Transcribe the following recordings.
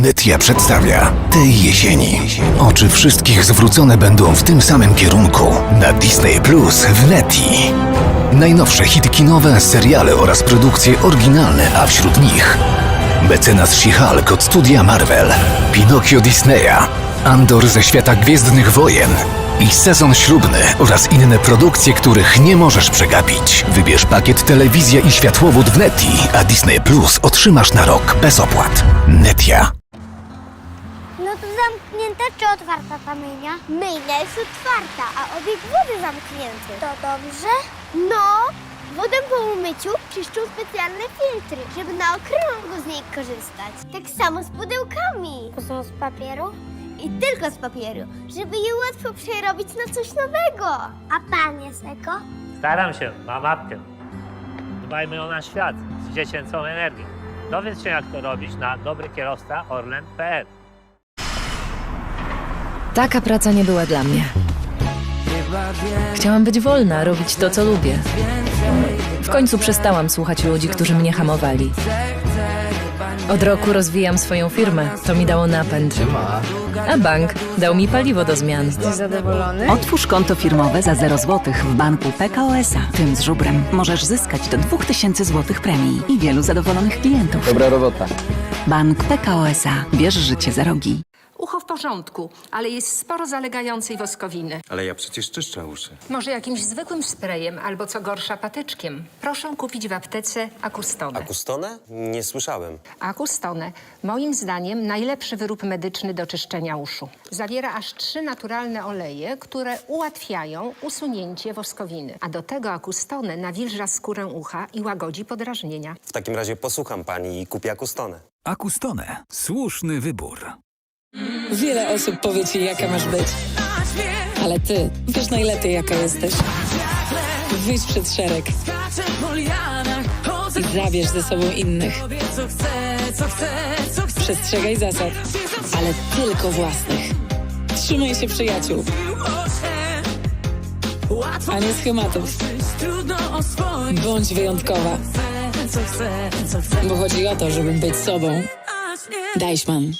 Netia przedstawia tej jesieni. Oczy wszystkich zwrócone będą w tym samym kierunku. Na Disney Plus w Neti. Najnowsze hity kinowe, seriale oraz produkcje oryginalne, a wśród nich Mecenas She-Hulk od studia Marvel, Pinokio Disneya, Andor ze świata Gwiezdnych Wojen i sezon ślubny oraz inne produkcje, których nie możesz przegapić. Wybierz pakiet telewizja i światłowód w Neti, a Disney Plus otrzymasz na rok bez opłat. Netia. To zamknięta czy otwarta ta myjnia? Myjnia jest otwarta, a obieg wody zamknięty. To dobrze? No, wodę po umyciu czyszczą specjalne filtry, żeby na okrągło z niej korzystać. Tak samo z pudełkami. To są z papieru? I tylko z papieru, żeby je łatwo przerobić na coś nowego. A pan jest eko? Staram się, mam apkę. Dbajmy o nasz świat z dziecięcą energią. Dowiedz się, jak to robić na dobrykierowca orlen.pl. Taka praca nie była dla mnie. Chciałam być wolna, robić to, co lubię. W końcu przestałam słuchać ludzi, którzy mnie hamowali. Od roku rozwijam swoją firmę. To mi dało napęd. A bank dał mi paliwo do zmian. Otwórz konto firmowe za 0 zł w banku PKO SA. Tym z żubrem możesz zyskać do 2000 zł premii i wielu zadowolonych klientów. Dobra robota. Bank PKO SA. Bierz życie za rogi. Ucho w porządku, ale jest sporo zalegającej woskowiny. Ale ja przecież czyszczę uszy. Może jakimś zwykłym sprayem albo co gorsza patyczkiem. Proszę kupić w aptece Akustonę. Akustonę? Nie słyszałem. Akustonę, moim zdaniem, najlepszy wyrób medyczny do czyszczenia uszu. Zawiera aż trzy naturalne oleje, które ułatwiają usunięcie woskowiny. A do tego Akustonę nawilża skórę ucha i łagodzi podrażnienia. W takim razie posłucham pani i kupię Akustonę. Akustone. Słuszny wybór. Wiele osób powie ci, jaka masz być. Ale ty wiesz najlepiej, jaka jesteś. Wyjdź przed szereg i zabierz ze sobą innych. Przestrzegaj zasad, ale tylko własnych. Trzymaj się przyjaciół, a nie schematów. Bądź wyjątkowa, bo chodzi o to, żeby być sobą. Deichmann.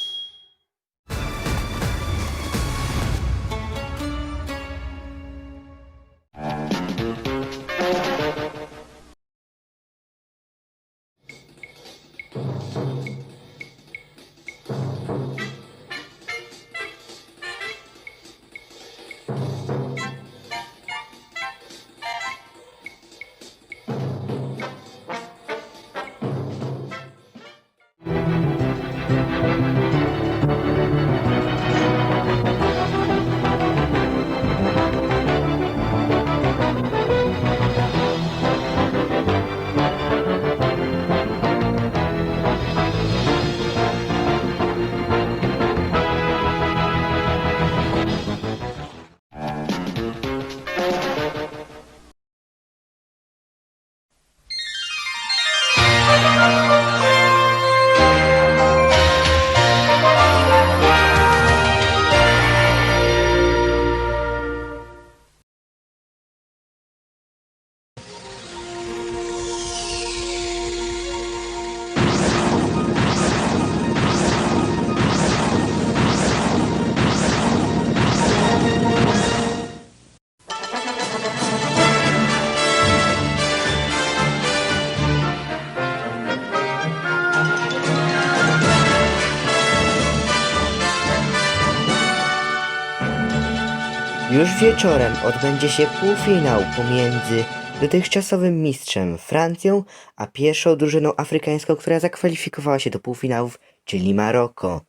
Już wieczorem odbędzie się półfinał pomiędzy dotychczasowym mistrzem Francją, a pierwszą drużyną afrykańską, która zakwalifikowała się do półfinałów, czyli Maroko.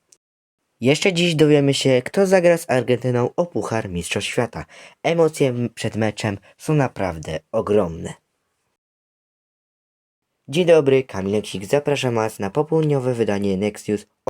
Jeszcze dziś dowiemy się, kto zagra z Argentyną o Puchar Mistrzostw Świata. Emocje przed meczem są naprawdę ogromne. Dzień dobry, Kamil Leksik, zapraszam Was na popołudniowe wydanie Next News